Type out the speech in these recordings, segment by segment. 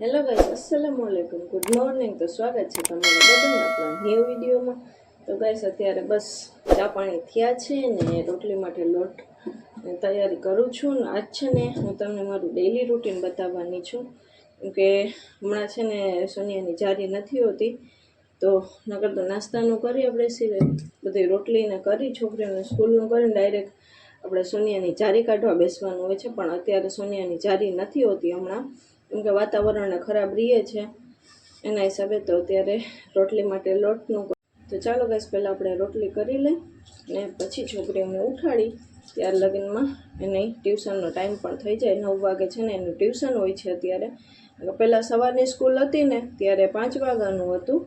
Hello guys અસલામ વાલેકુમ good morning તો સ્વાગત છે તમારા બધાને આપણા ન્યૂ વિડીયોમાં તો ગાઈસ અત્યારે બસ ચા પાણી થયા છે ને રોટલી માટે લોટ તૈયારી કરું છું. ને આજ છે ને હું તમને મારું ડેઈલી રૂટીન બતાવવાની છું. કે હમણાં છે ને સોનિયાની જારી નથી હોતી. તો નકર તો નાસ્તાનું કરી આપણે સિવાય બધી રોટલીને કરી, છોકરીઓને સ્કૂલનું કરીને ડાયરેક્ટ આપણે સોનિયાની જારી કાઢવા બેસવાનું હોય છે. પણ અત્યારે સોનિયાની જારી નથી હોતી હમણાં. કેમ કે વાતાવરણ ખરાબ રહીએ છે, એના હિસાબે તો અત્યારે રોટલી માટે લોટનું તો ચાલો ગેસ પહેલાં આપણે રોટલી કરી લઈ ને પછી છોકરીઓને ઉઠાડી, ત્યાર લગ્નમાં એને ટ્યુશનનો ટાઈમ પણ થઈ જાય, નવ વાગે છે ને એનું ટ્યુશન હોય છે અત્યારે. પહેલાં સવારની સ્કૂલ હતી ને, ત્યારે પાંચ વાગ્યાનું હતું.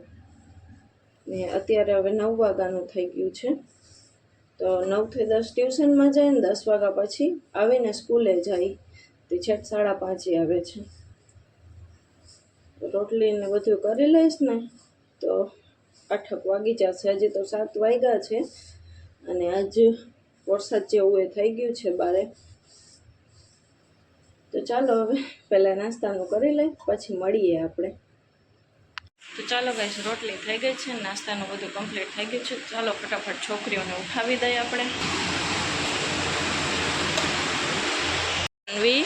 ને અત્યારે હવે નવ વાગ્યાનું થઈ ગયું છે. તો નવથી દસ ટ્યુશનમાં જાય ને દસ વાગ્યા પછી આવીને સ્કૂલે જાય. તે છેક સાડા પાંચે આવે છે. રોટલી ને બધું કરી લઈશ ને, તો આઠક વાગી જશે. હજી તો સાત વાગ્યા છે અને આજ વરસાદ જેવું એ થઈ ગયું છે બારે. તો ચાલો હવે પહેલાં નાસ્તાનું કરી લઈ, પછી મળીએ આપણે. તો ચાલો ગાઈશ રોટલી થઈ ગઈ છે, નાસ્તાનું બધું કમ્પ્લીટ થઈ ગયું છે. ચાલો ફટાફટ છોકરીઓને ઉઠાવી દઈએ આપણે. અન્વી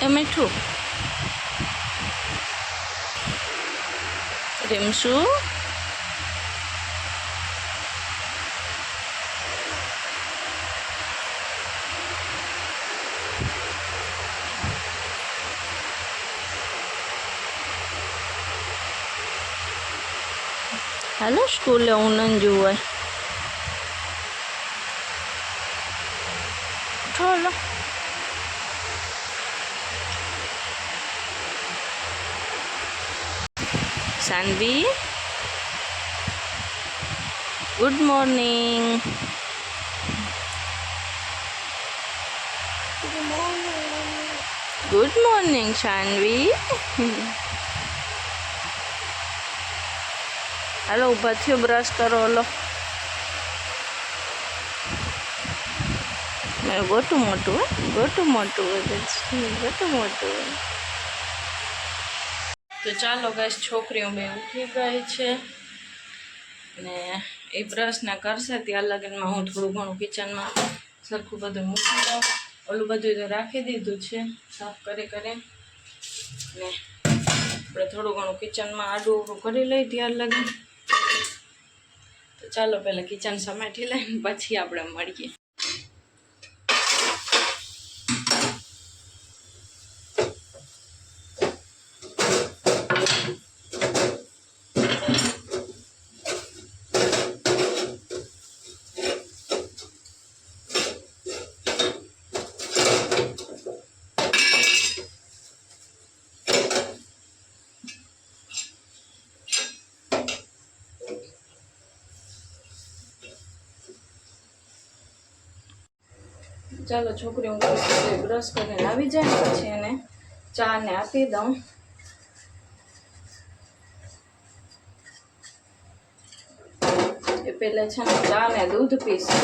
એ મીઠું રીમસુ હાલો સ્કૂલે હું નંજુ હોય ચાલો Sanvi good morning good morning Shanvi હાલો ઊભા થયો બ્રશ કરો હલો મારું ગોટું મોટું હે ગોટું મોટું હોય પછી ગોટું મોટું હોય તો ચાલો ગાઈસ છોકરીઓ બે ઉઠી ગઈ છે. ને એ પ્રશ્ન કરશે, ત્યાં લગનમાં હું થોડું ઘણું કિચનમાં સરખું બધું મૂકી દઉં. ઓલું બધું તો રાખી દીધું છે, સાફ કરી કરી. ને આપણે થોડું ઘણું કિચનમાં આડું ઊભું કરી લઈ ત્યાર લગન. તો ચાલો પહેલાં કિચન સમેટી લઈને પછી આપણે મળીએ. ચાલો છોકરી હું બ્રશ કરીને આવી જાય પછી એને ચા ને આપી દઉં. એ પેલા છે ને ચા ને દૂધ પીશે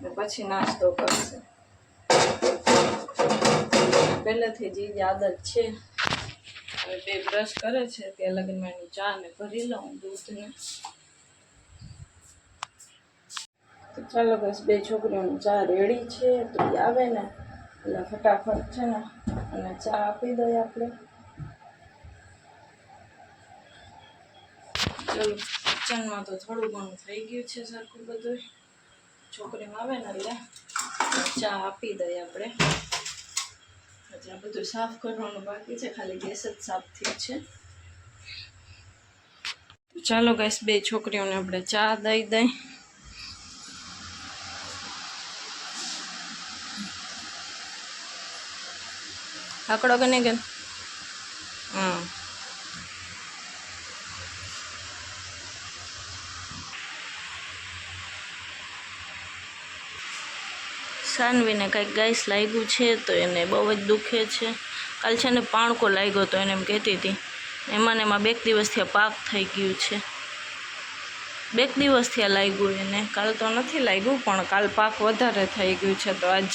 ને પછી નાસ્તો કરશે. પહેલેથી જ આદત છે. હવે બે બ્રશ કરે છે ત્યાં લગ્નમાં એની ચા ને ભરી લઉં દૂધને. ચાલો બસ બે છોકરીઓની ચા રેડી છે, તો એ આવે ને. એટલે ફટાફટ છે ને, અને ચા આપી દઈએ આપણે. ચાલો, કિચનમાં તો થોડું ઘણું થઈ ગયું છે સરખું બધું. છોકરીમાં આવે ને એટલે ચા આપી દઈએ આપણે. આ બધું સાફ કરવાનું બાકી છે, ખાલી ગેસ જ સાફ થયું છે. ચાલો ગેસ બે છોકરીઓને આપણે ચા દઈ દઈ આકડો કે નહીં કે? સાનવીને કાંઈક ગાઈસ લાગ્યું છે તો એને બહુ જ દુખે છે. કાલ છે ને પાણકો લાગ્યો તો એને એમ કહેતી હતી, એમાં ને એમાં બેક દિવસથી પાક થઈ ગયું છે. બેક દિવસથી લાગ્યું એને. કાલ તો નથી લાગ્યું, પણ કાલ પાક વધારે થઈ ગયું છે તો આજ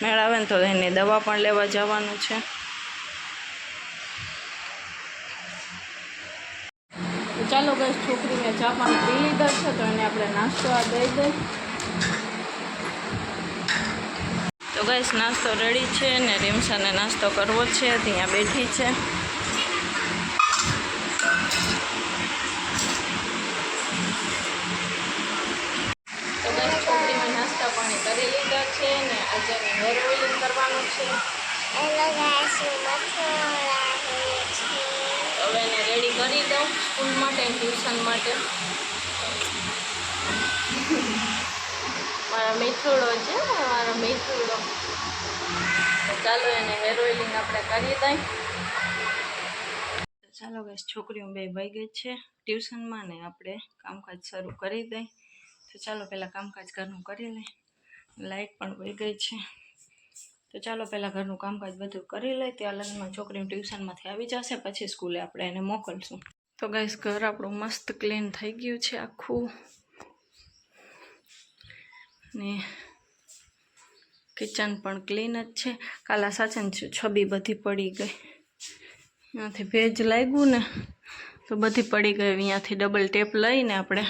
મેળાવે ને તો એને દવા પણ લેવા જવાનું છે તો ચાલો બસ છોકરીને ચા પાણી પી લીધા છે તો એને આપણે નાસ્તો આ દઈ દઈ. તો ગાઈશ નાસ્તો રેડી છે ને રીમસાને નાસ્તો કરવો છે. ત્યાં બેઠી છે. તો બસ છોકરીમાં નાસ્તા પાણી કરી લીધા છે ને આજે હેર ઓઇલિંગ કરવાનું છે હું મથુરા હોઈએ છીએ હવે એને રેડી કરી દઉં સ્કૂલ માટે, ટ્યુશન માટે. મારા મિથુડો છે, મારા મિથુડો. ચાલો એને હેર આપણે કરી દઈ ચાલો બસ છોકરીઓ બે વહી ગઈ છે ટ્યુશનમાં ને આપણે કામકાજ શરૂ કરી દઈ. તો ચાલો પહેલાં કામકાજ ઘરનું કરી લઈ. લાઇટ પણ વહી ગઈ છે. તો ચાલો પહેલાં ઘરનું કામકાજ બધું કરી લઈ. ત્યાં લગ્નમાં છોકરીઓ ટ્યુશનમાંથી આવી જશે, પછી સ્કૂલે આપણે એને મોકલશું. તો ગાઈસ ઘર આપણું મસ્ત ક્લીન થઈ ગયું છે આખું. ને કિચન પણ ક્લીન જ છે. કાલા સાચન છબી બધી પડી ગઈ. અહીંયાથી ભેજ લાગ્યું ને, તો બધી પડી ગઈ. અહીંયાથી ડબલ ટેપ લઈને આપણે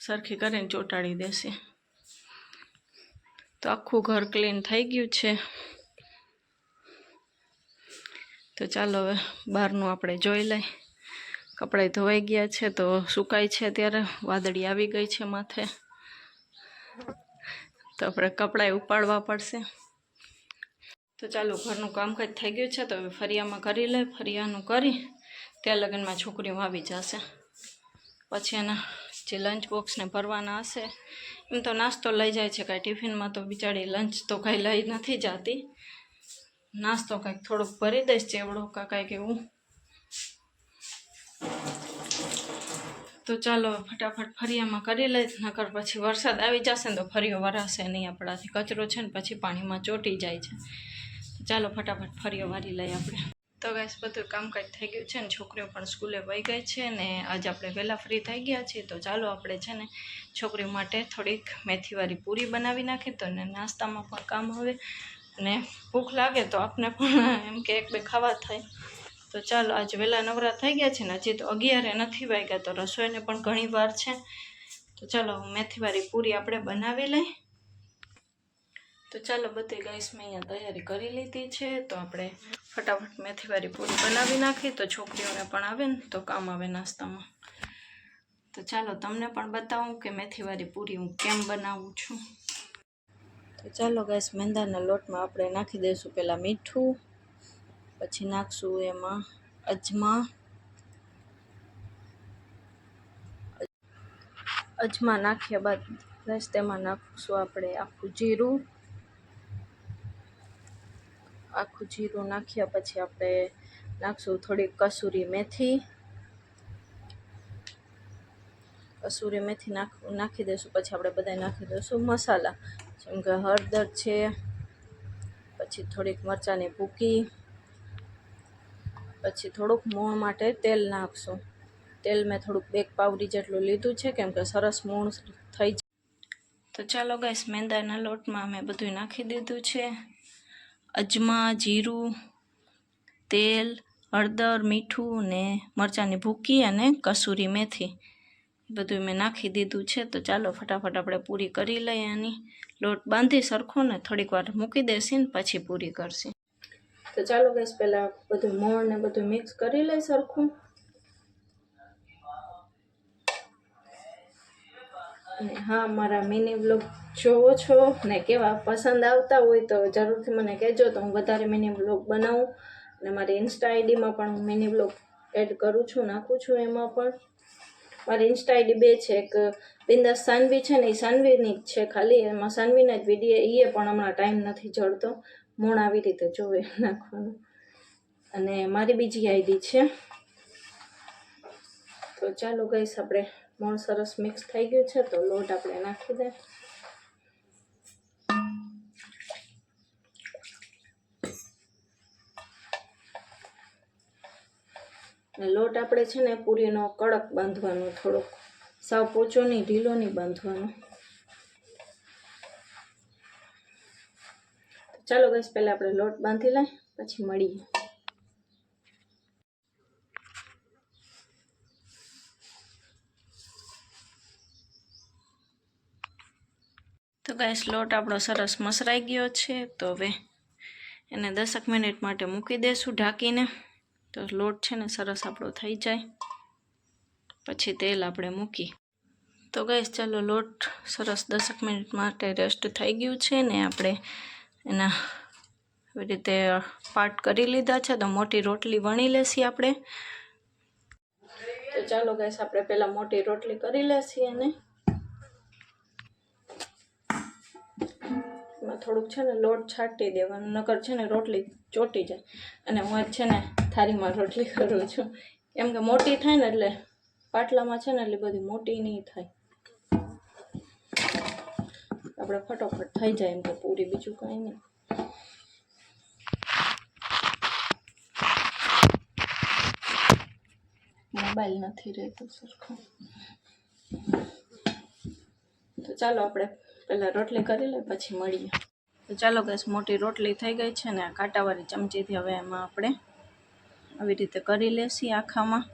સરખી કરીને ચોંટાડી દેશે. તો આખું ઘર ક્લીન થઈ ગયું છે. તો ચાલો હવે બહારનું આપણે જોઈ લઈ કપડાં ધોવાઈ ગયા છે તો સુકાય છે ત્યારે વાદળી આવી ગઈ છે માથે. તો આપણે કપડાં ઉપાડવા પડશે. તો ચાલો, ઘરનું કામકાજ થઈ ગયું છે તો હવે ફરિયામાં કરી લે, ફરિયાનું કરી. ત્યાં લગ્નમાં છોકરીઓ આવી જશે. પછી એના જે લંચ બોક્સને ભરવાના હશે, એમ તો નાસ્તો લઈ જાય છે કાંઈ. ટિફિનમાં તો બિચારી લંચ તો કાંઈ લઈ નથી જતી. નાસ્તો કાંઈક થોડુંક ભરી દઈશ, ચેવડો કાં કાંઈક એવું. તો ચાલો ફટાફટ ફરિયામાં કરી લઈશ નકર પછી વરસાદ આવી જશે ને તો ફરિયો વરાશે નહીં, આપણાથી કચરો છે ને પછી પાણીમાં ચોંટી જાય છે. ચાલો ફટાફટ ફરીઓ વારી લઈએ આપણે. તો ગાઈસ, બધું કામકાજ થઈ ગયું છે ને, છોકરીઓ પણ સ્કૂલે વહી ગઈ છે ને આજે આપણે વહેલા ફ્રી થઈ ગયા છીએ. તો ચાલો આપણે છે ને છોકરીઓ માટે થોડીક મેથીવાળી પૂરી બનાવી નાખીએ તો ને નાસ્તામાં પણ કામ આવે. અને ભૂખ લાગે તો આપને પણ એમ કે એક બે ખાવા થાય. તો ચાલો, આજે વહેલા નવરા થઈ ગયા છે ને, હજી તો અગિયારે નથી વાગ્યા, તો રસોઈને પણ ઘણી વાર છે. તો ચાલો મેથીવાળી પૂરી આપણે બનાવી લઈ. તો ચાલો, બધી ગાઈસ મેં અહીંયા તૈયારી કરી લીધી છે. તો આપણે ફટાફટ મેથીવાળી પૂરી બનાવી નાખી. તો છોકરીઓને પણ આવે ને, તો કામ આવે નાસ્તામાં. તો ચાલો, તમને પણ બતાવું કે મેથીવાળી પૂરી હું કેમ બનાવું છું. તો ચાલો ગાઈસ મેંદાના લોટમાં આપણે નાખી દઈશું પહેલાં મીઠું. પછી નાખશું એમાં અજમા. અજમા નાખ્યા બાદ બસ તેમાં નાખશું આપણે આખું જીરું. આખું જીરું નાખ્યા પછી આપણે નાખશું થોડીક કસૂરી મેથી. કસૂરી મેથી નાખ, નાખી દઈશું, પછી આપણે બધા નાખી દઈશું મસાલા. જેમ કે હળદર છે, પછી થોડીક મરચાંની ભૂકી. પછી થોડુંક મોણ માટે તેલ નાખશું. તેલ મેં થોડુંક બેક પાવડી જેટલું લીધું છે કેમ કે સરસ મોણ થઈ જાય. તો ચાલો ગાઈસ મેંદાના લોટમાં મેં બધું નાખી દીધું છે. અજમા, જીરું, તેલ, હળદર, મીઠું ને મરચાંની ભૂકી અને કસૂરી મેથી. બધું મેં નાખી દીધું છે. તો ચાલો ફટાફટ આપણે પૂરી કરી લઈએ આની લોટ બાંધી સરખો ને થોડીક વાર મૂકી દેશે ને પછી પૂરી કરશી. તો ચાલો ગેસ પહેલાં બધું મોણ ને બધું મિક્સ કરી લઈ સરખું. અને હા, મારા મિની બ્લોગ જોવો છો ને કેવા પસંદ આવતા હોય તો જરૂરથી મને કહેજો તો હું વધારે મિની બ્લોગ બનાવું. અને મારી ઇન્સ્ટા આઈડીમાં પણ હું મિની બ્લોગ એડ કરું છું, નાખું છું એમાં પણ. મારી ઇન્સ્ટા આઈડી બે છે, એક બિંદાસ સાનવી છે ને એ સાનવીની જ છે ખાલી. એમાં સાનવીના જ વીડિયો એ પણ હમણાં ટાઈમ નથી જડતો. મૂળ આવી રીતે જોવે નાખવાનું. અને મારી બીજી આઈડી છે. તો ચાલો ગઈશ આપણે મોણ સરસ મિક્સ થઈ ગયું છે, તો લોટ આપણે નાખી દે. લોટ આપણે છે ને, પૂરીનો કડક બાંધવાનો થોડોક. સાવ પોચો નહીં, ઢીલો નહીં બાંધવાનો. ચાલો ગઈશ પહેલાં આપણે લોટ બાંધી લઈએ, પછી મળીએ. તો ગેસ લોટ આપણો સરસ મસરાઈ ગયો છે, તો હવે એને દસક મિનિટ માટે મૂકી દેશું ઢાંકીને. તો લોટ છે ને સરસ આપણો થઈ જાય. પછી તેલ આપણે મૂકી. તો ગેસ ચાલો લોટ સરસ દસક મિનિટ માટે રેસ્ટ થઈ ગયું છે ને આપણે એના આવી રીતે પાર્ટ કરી લીધા છે, તો મોટી રોટલી વણી લેશી આપણે. તો ચાલો ગેસ આપણે પહેલાં મોટી રોટલી કરી લેશી એને. એમાં થોડુંક છે ને લોટ છાંટી દેવાનું, નકર છે ને રોટલી ચોટી જાય. અને હું છે ને થાળીમાં રોટલી કરું છું. કેમ કે મોટી થાય ને એટલે પાટલામાં છે ને એટલી બધી મોટી નહીં થાય. આપણે ફટોફટ થઈ જાય એમ તો પૂરી, બીજું કાંઈ નહીં. મોબાઈલ નથી રહેતો સરખો. તો ચાલો આપણે પહેલાં રોટલી કરી લઈએ, પછી મળીએ. તો ચાલો ગેસ મોટી રોટલી થઈ ગઈ છે ને, આ કાંટાવાળી ચમચીથી હવે એમાં આપણે આવી રીતે કરી લેશી આખામાં.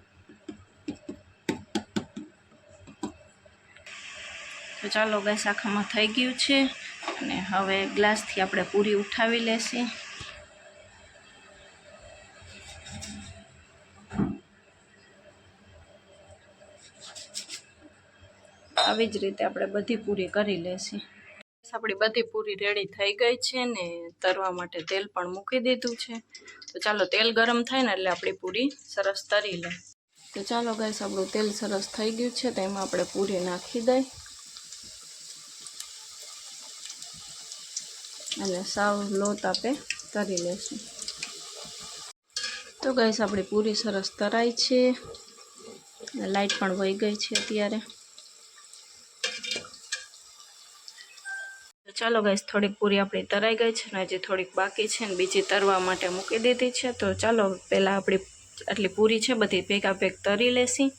તો ચાલો ગેસ આખામાં થઈ ગયું છે અને હવે ગ્લાસથી આપણે પૂરી ઉઠાવી લેશી. આવી જ રીતે આપણે બધી પૂરી કરી લેશી. આપણી બધી પૂરી રેડી થઈ ગઈ છે ને તરવા માટે તેલ પણ મૂકી દીધું છે. તો ચાલો તેલ ગરમ થાય ને એટલે આપણી પૂરી સરસ તરી લે. તો ચાલો ગાઈસ આપણું તેલ સરસ થઈ ગયું છે તો એમાં આપણે પૂરી નાખી દઈ. અને સાવ લોટ આપે તરી લેશું. તો ગાઈસ, આપણી પૂરી સરસ તરાઈ છે. લાઈટ પણ વહી ગઈ છે અત્યારે. ચાલો ગાઈસ, થોડીક પૂરી આપણી તરાઈ ગઈ છે ને હજી થોડીક બાકી છે ને બીજી તરવા માટે મૂકી દીધી છે. તો ચાલો, પહેલાં આપણી આટલી પૂરી છે બધી ભેગા ભેગ તરી લેશી.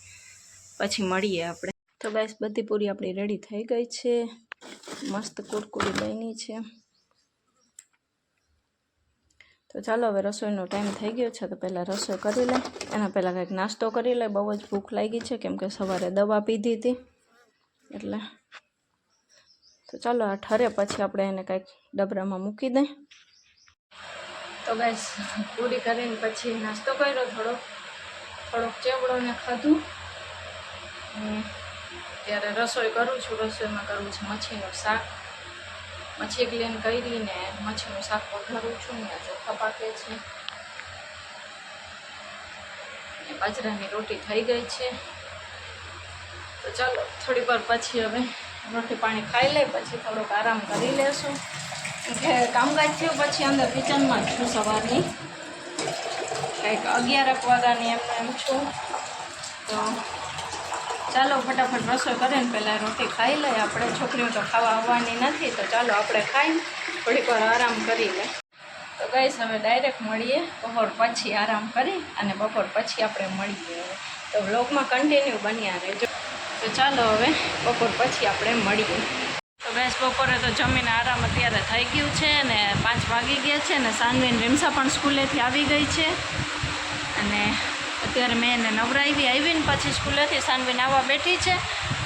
પછી મળીએ આપણે. તો ગાઈસ, બધી પૂરી આપણી રેડી થઈ ગઈ છે. મસ્ત કુરકુરી બની છે. તો ચાલો હવે રસોઈનો ટાઈમ થઈ ગયો છે, તો પહેલાં રસોઈ કરી લે. એના પહેલાં કંઈક નાસ્તો કરી લે. બહુ જ ભૂખ લાગી છે, કેમ કે સવારે દવા પીધી હતી. એટલે તો ચાલો આ ઠરે, પછી આપણે એને કંઈક ડબરામાં મૂકી દઈએ તો ગાઈસ પૂરી કરીને પછી નાસ્તો કર્યો થોડો. થોડોક ચેવડોને ખાધું. ત્યારે રસોઈ કરું છું. રસોઈમાં કરવું છું મચ્છીનું શાક. મચ્છી ક્લીન કરીને મચ્છીનું શાક વઘારું છું ને ચોખા પાકે છે. ને બાજરાની રોટી થઈ ગઈ છે. તો ચાલો, થોડી વાર પછી હવે રોટી પાણી ખાઈ લઈ, પછી થોડોક આરામ કરી લેશું. કે કામકાજ થયું, પછી અંદર કિચનમાં જ છું સવારની. કંઈક અગિયારક વાગ્યાની એમ એમ છું. તો ચાલો ફટાફટ રસોઈ કરીને પહેલાં રોટી ખાઈ લઈએ. આપણે છોકરીઓ તો ખાવા આવવાની નથી, તો ચાલો આપણે ખાઈને થોડીક વાર આરામ કરી લે તો ગઈશ હવે ડાયરેક્ટ મળીએ, બપોર પછી આરામ કરી અને બપોર પછી આપણે મળીએ તો બ્લોગમાં કન્ટિન્યુ બન્યા રહેજો. તો ચાલો હવે બપોર પછી આપણે મળીએ. તો ગેસ બપોરે તો જમીને આરામ અત્યારે થઈ ગયું છે અને પાંચ વાગી ગયા છે ને સાનવીન રીમસા પણ સ્કૂલેથી આવી ગઈ છે. અને અત્યારે મેં એને નવરાવી આવીને પછી સ્કૂલેથી સાનવીને આવવા બેઠી છે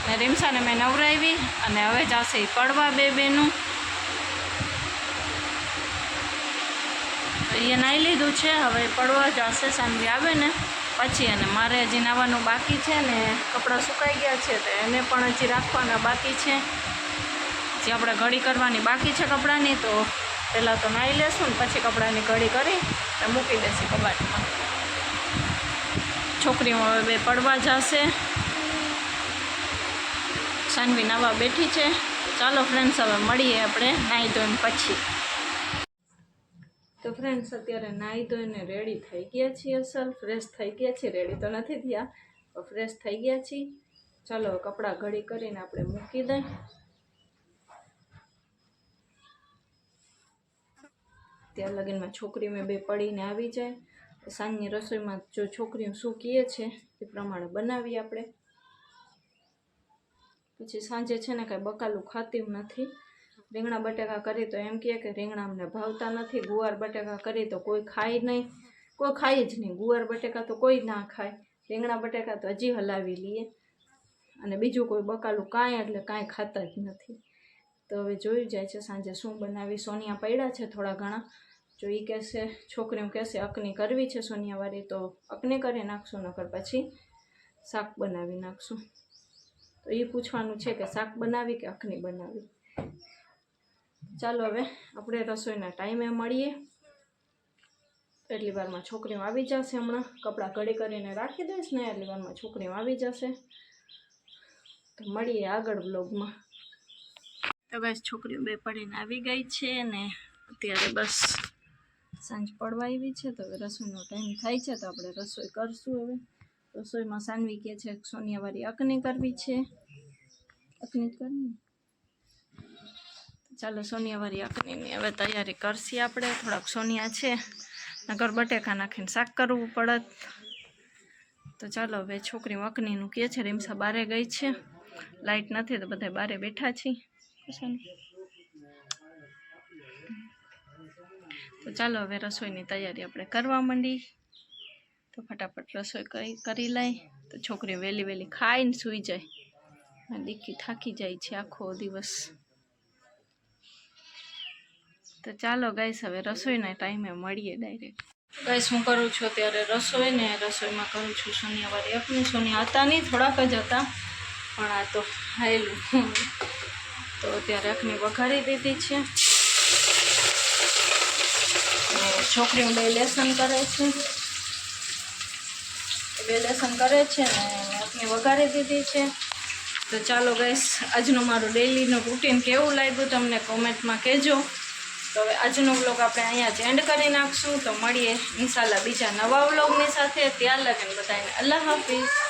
ને રીમસાને મેં નવરાવી અને હવે જશે એ પડવા બે બેનું. એ નાહી લીધું છે, હવે પડવા જશે, સાનવી આવે ને પછી અને મારે હજી નાવાનું બાકી છે ને કપડાં સુકાઈ ગયા છે તો એને પણ હજી રાખવાના બાકી છે. જે આપણે ઘડી કરવાની બાકી છે કપડાંની તો પહેલાં તો નાહી લેશું ને પછી કપડાંની ઘડી કરી મૂકી દેશે કબાટમાં. છોકરીઓ હવે બે પડવા જશે. સાનવી નાવા બેઠી છે. ચાલો ફ્રેન્ડ્સ હવે મળીએ આપણે નાહી ધોઈને પછી. તો ફ્રેન્ડ્સ અત્યારે નાહી ધોઈને રેડી થઈ ગયા છીએ અસલ. ફ્રેશ થઈ ગયા છીએ. રેડી તો નથી થયા ફ્રેશ થઈ ગયા છીએ. ચાલો કપડાં ઘડી કરીને આપણે મૂકી દઈએ. ત્યાં લગીનમાં છોકરી મેં બે પડીને આવી જાય. સાંજની રસોઈમાં જો છોકરીઓ શું કહે છે એ પ્રમાણે બનાવીએ આપણે. પછી સાંજે છે ને કાંઈ બકાલું ખાતી નથી. રીંગણા બટેકા કરી તો એમ કહે કે રીંગણા અમને ભાવતા નથી. ગુવાર બટેકા કરી તો કોઈ ખાય નહીં. કોઈ ખાય જ નહીં. ગુવાર બટેકા તો કોઈ ના ખાય. રીંગણા બટેકા તો હજી હલાવી લઈએ. અને બીજું કોઈ બકાલું કાંઈ એટલે કાંઈ ખાતા જ નથી. તો હવે જોયું જાય છે સાંજે શું બનાવી સોનિયા પડ્યા છે થોડા ઘણા. જો એ કહેશે છોકરીઓ કહેશે, અકની કરવી છે સોનિયાવાળી, તો અકની કરી નાખશું, નકર પછી શાક બનાવી નાખશું. તો એ પૂછવાનું છે કે શાક બનાવી કે અકની બનાવી? ચાલો હવે આપણે રસોઈના ટાઈમે મળીએ. એટલી વારમાં છોકરીઓ આવી જશે હમણાં. કપડાં ઘડી કરીને રાખી દઈશ ને એટલી વારમાં છોકરીઓ આવી જશે. તો મળીએ આગળ બ્લોગમાં તો બસ છોકરીઓ બે પડીને આવી ગઈ છે ને અત્યારે બસ સાંજ પડવા આવી છે, તો હવે રસોઈનો ટાઈમ થાય છે, તો આપણે રસોઈ કરશું હવે. રસોઈમાં સાનવી કહે છે કે સોનિયાવાળી અકની કરવી છે. અકની કરવી ચાલો સોનિયાવાળી અકનીની હવે તૈયારી કરશી આપણે. થોડાક સોનિયા છે, નગર બટેકા નાખીને શાક કરવું પડત તો ચાલો હવે છોકરી અકનીનું કહે છે, રીમસા બારે ગઈ છે. લાઇટ નથી, તો બધા બારે બેઠા છીએ. કુશન તો ચાલો હવે રસોઈની તૈયારી આપણે કરવા માંડી. તો ફટાફટ રસોઈ કરી કરી લઈ. તો છોકરી વહેલી વહેલી ખાઈને સૂઈ જાય. દીકી થાકી જાય છે આખો દિવસ. તો ચાલો ગાઈસ હવે રસોઈના ટાઈમે મળીએ ડાયરેક્ટ ગાઈસ હું કરું છું અત્યારે રસોઈ ને રસોઈમાં કરું છું શનિવારે. એકની સોનિયા હતા નહીં, થોડાક જ હતા. પણ આ તો હાયલું. તો અત્યારે એકની વઘારી દીધી છે અને છોકરીઓ બે લેસન કરે છે. બે લેસન કરે છે ને આપણે વઘારી દીધી છે. તો ચાલો ગઈશ આજનું મારું ડેલીનું રૂટીન કેવું લાગ્યું તમને કોમેન્ટમાં કહેજો. તો હવે આજનો વ્લોગ આપણે અહીંયા જ એન્ડ કરી નાખશું. તો મળીએ ઇન્શાલ્લાહ બીજા નવા વ્લોગની સાથે. ત્યાં લગન બધાને અલ્લાહ હાફિઝ.